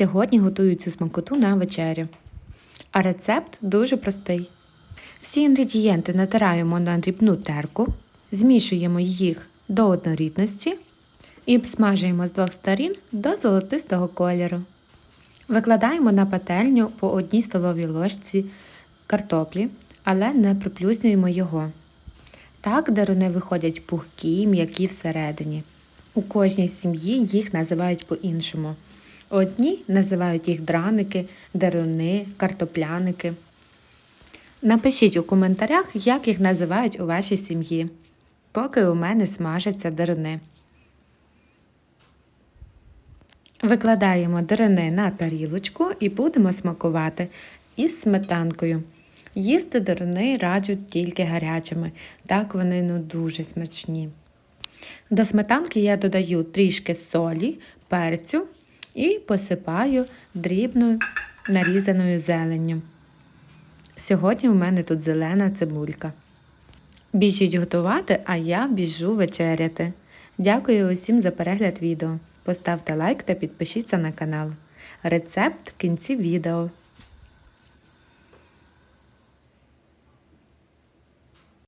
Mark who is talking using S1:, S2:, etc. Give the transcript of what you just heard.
S1: Сьогодні готую цю смакоту на вечерю. А рецепт дуже простий. Всі інгредієнти натираємо на дрібну терку, змішуємо їх до однорідності і обсмажуємо з двох сторін до золотистого кольору. Викладаємо на пательню по одній столовій ложці картоплі, але не приплюснюємо його. Так деруни виходять пухкі, м'які всередині. У кожній сім'ї їх називають по-іншому. Одні називають їх драники, деруни, картопляники. Напишіть у коментарях, як їх називають у вашій сім'ї, поки у мене смажаться деруни. Викладаємо деруни на тарілочку і будемо смакувати із сметанкою. Їсти деруни раджу тільки гарячими, так вони ну дуже смачні. До сметанки я додаю трішки солі, перцю і посипаю дрібною нарізаною зеленню. Сьогодні у мене тут зелена цибулька. Біжіть готувати, а я біжу вечеряти. Дякую усім за перегляд відео. Поставте лайк та підпишіться на канал. Рецепт в кінці відео.